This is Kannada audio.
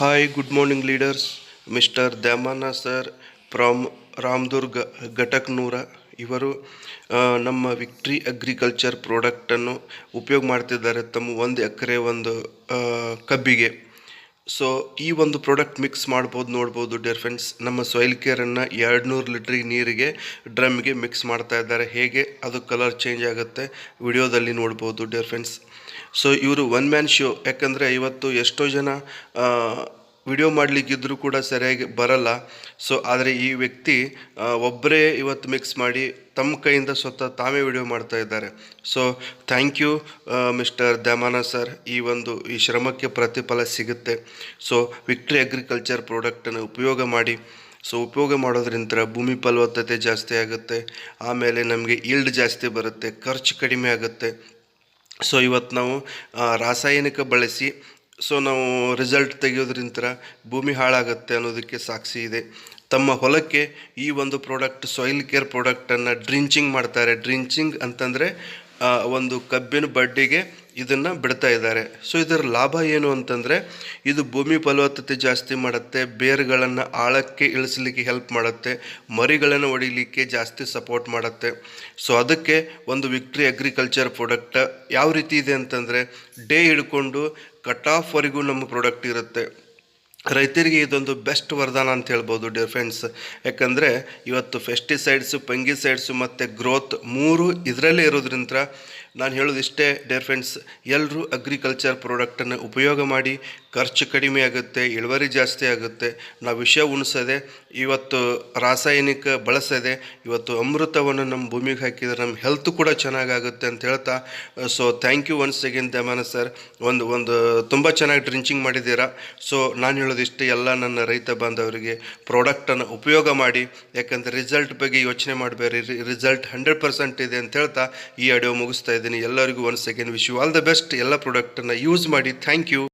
Hi, good morning, leaders. Mr. Damana sir from Ramdurg Ghataknur ಇವರು ನಮ್ಮ ವಿಕ್ಟ್ರಿ ಅಗ್ರಿಕಲ್ಚರ್ ಪ್ರಾಡಕ್ಟನ್ನು ಉಪಯೋಗ ಮಾಡ್ತಿದ್ದಾರೆ ತಮ್ಮ ಒಂದು ಎಕರೆ ಒಂದು ಕಬ್ಬಿಗೆ ಸೊ ಈ ಒಂದು ಪ್ರಾಡಕ್ಟ್ ಮಿಕ್ಸ್ ಮಾಡ್ಬೋದು, ನೋಡ್ಬೋದು ಡಿಯರ್ ಫ್ರೆಂಡ್ಸ್ ನಮ್ಮ ಸಾಯಿಲ್ ಕೇರನ್ನು ಎರಡು ನೂರು ಲೀಟ್ರಿಗೆ ನೀರಿಗೆ ಡ್ರಮ್ಗೆ ಮಿಕ್ಸ್ ಮಾಡ್ತಾ ಇದ್ದಾರೆ. ಹೇಗೆ? ಅದು ಕಲರ್ ಚೇಂಜ್ ಆಗುತ್ತೆ. ವಿಡಿಯೋದಲ್ಲಿ ನೋಡ್ಬೋದು ಡಿಯರ್ ಫ್ರೆಂಡ್ಸ್ ಸೊ ಇವರು ಒನ್ ಮ್ಯಾನ್ ಶೋ ಯಾಕಂದರೆ ಇವತ್ತು ಎಷ್ಟೋ ಜನ ವಿಡಿಯೋ ಮಾಡಲಿಕ್ಕಿದ್ರೂ ಕೂಡ ಸರಿಯಾಗಿ ಬರಲ್ಲ. ಸೊ ಆದರೆ ಈ ವ್ಯಕ್ತಿ ಒಬ್ಬರೇ ಇವತ್ತು ಮಿಕ್ಸ್ ಮಾಡಿ ತಮ್ಮ ಕೈಯಿಂದ ಸ್ವತಃ ತಾವೇ ವಿಡಿಯೋ ಮಾಡ್ತಾ ಇದ್ದಾರೆ. So thank you mister Dyamana sir ಈ ಒಂದು, ಈ ಶ್ರಮಕ್ಕೆ ಪ್ರತಿಫಲ ಸಿಗುತ್ತೆ. ಸೊ ವಿಕ್ಟ್ರಿ ಅಗ್ರಿಕಲ್ಚರ್ ಪ್ರಾಡಕ್ಟನ್ನು ಉಪಯೋಗ ಮಾಡಿ. ಸೊ ಉಪಯೋಗ ಮಾಡೋದ್ರಿಂದ ಭೂಮಿ ಫಲವತ್ತತೆ ಜಾಸ್ತಿ ಆಗುತ್ತೆ. ಆಮೇಲೆ ನಮಗೆ ಈಲ್ಡ್ ಜಾಸ್ತಿ ಬರುತ್ತೆ. ಖರ್ಚು ಕಡಿಮೆ ಆಗುತ್ತೆ. ಸೊ ಇವತ್ತು ನಾವು ರಾಸಾಯನಿಕ ಬಳಸಿ ಸೊ ನಾವು ರಿಸಲ್ಟ್ ತೆಗೆಯೋದ್ರಿಂದ ಭೂಮಿ ಹಾಳಾಗುತ್ತೆ ಅನ್ನೋದಕ್ಕೆ ಸಾಕ್ಷಿ ಇದೆ. ತಮ್ಮ ಹೊಲಕ್ಕೆ ಈ ಒಂದು ಪ್ರಾಡಕ್ಟ್ ಸಾಯಿಲ್ ಕೇರ್ ಪ್ರಾಡಕ್ಟನ್ನು ಡ್ರಿಂಚಿಂಗ್ ಮಾಡ್ತಾರೆ. ಡ್ರಿಂಚಿಂಗ್ ಅಂತಂದರೆ ಒಂದು ಕಬ್ಬಿನ ಬಡ್ಡಿಗೆ ಇದನ್ನು ಬಿಡ್ತಾ ಇದ್ದಾರೆ. ಸೊ ಇದರ ಲಾಭ ಏನು ಅಂತಂದರೆ, ಇದು ಭೂಮಿ ಫಲವತ್ತತೆ ಜಾಸ್ತಿ ಮಾಡುತ್ತೆ, ಬೇರುಗಳನ್ನು ಆಳಕ್ಕೆ ಇಳಿಸಲಿಕ್ಕೆ ಹೆಲ್ಪ್ ಮಾಡುತ್ತೆ, ಮರಿಗಳನ್ನು ಹೊಡಿಲಿಕ್ಕೆ ಜಾಸ್ತಿ ಸಪೋರ್ಟ್ ಮಾಡುತ್ತೆ. ಸೊ ಅದಕ್ಕೆ ಒಂದು ವಿಕ್ಟ್ರಿ ಅಗ್ರಿಕಲ್ಚರ್ ಪ್ರಾಡಕ್ಟ್ ಯಾವ ರೀತಿ ಇದೆ ಅಂತಂದರೆ ಡೇ ಹಿಡ್ಕೊಂಡು ಕಟ್ ಆಫ್ವರೆಗೂ ನಮ್ಮ ಪ್ರಾಡಕ್ಟ್ ಇರುತ್ತೆ. ರೈತರಿಗೆ ಇದೊಂದು ಬೆಸ್ಟ್ ವರದಾನ ಅಂತ ಹೇಳ್ಬೋದು ಡಿಯರ್ ಫ್ರೆಂಡ್ಸ್ ಯಾಕಂದರೆ ಇವತ್ತು ಫೆಸ್ಟಿಸೈಡ್ಸು ಪಂಗಿಸೈಡ್ಸು ಮತ್ತು ಗ್ರೋತ್ ಮೂರು ಇದರಲ್ಲೇ ಇರೋದ್ರಿಂದ ನಾನು ಹೇಳೋದು ಇಷ್ಟೇ ಡಿಯರ್ ಫ್ರೆಂಡ್ಸ್ ಎಲ್ಲರೂ ಅಗ್ರಿಕಲ್ಚರ್ ಪ್ರಾಡಕ್ಟನ್ನು ಉಪಯೋಗ ಮಾಡಿ, ಖರ್ಚು ಕಡಿಮೆ ಆಗುತ್ತೆ, ಇಳುವರಿ ಜಾಸ್ತಿ ಆಗುತ್ತೆ. ನಾವು ವಿಷ ಉಣಿಸದೆ, ಇವತ್ತು ರಾಸಾಯನಿಕ ಬಳಸದೆ, ಇವತ್ತು ಅಮೃತವನ್ನು ನಮ್ಮ ಭೂಮಿಗೆ ಹಾಕಿದರೆ ನಮ್ಮ ಹೆಲ್ತ್ ಕೂಡ ಚೆನ್ನಾಗಾಗುತ್ತೆ ಅಂತ ಹೇಳ್ತಾ so thank you once again Damana sir ಒಂದು ಒಂದು, ತುಂಬ ಚೆನ್ನಾಗಿ ಡ್ರಿಂಚಿಂಗ್ ಮಾಡಿದ್ದೀರಾ. ಸೊ ನಾನು ಹೇಳೋದಿಷ್ಟೇ ಎಲ್ಲ ನನ್ನ ರೈತ ಬಾಂಧವರಿಗೆ ಪ್ರಾಡಕ್ಟನ್ನು ಉಪಯೋಗ ಮಾಡಿ, ಯಾಕಂದರೆ ರಿಸಲ್ಟ್ ಬಗ್ಗೆ ಯೋಚನೆ ಮಾಡಬೇಡಿ ರಿಸಲ್ಟ್ ಹಂಡ್ರೆಡ್ ಪರ್ಸೆಂಟ್ ಇದೆ ಅಂತ ಹೇಳ್ತಾ ಈ ಆಡಿಯೋ ಮುಗಿಸ್ತಾ ಇದ್ದೀನಿ. ಎಲ್ಲರಿಗೂ one second wish you all the best ಎಲ್ಲ ಪ್ರಾಡಕ್ಟನ್ನು ಯೂಸ್ ಮಾಡಿ. Thank you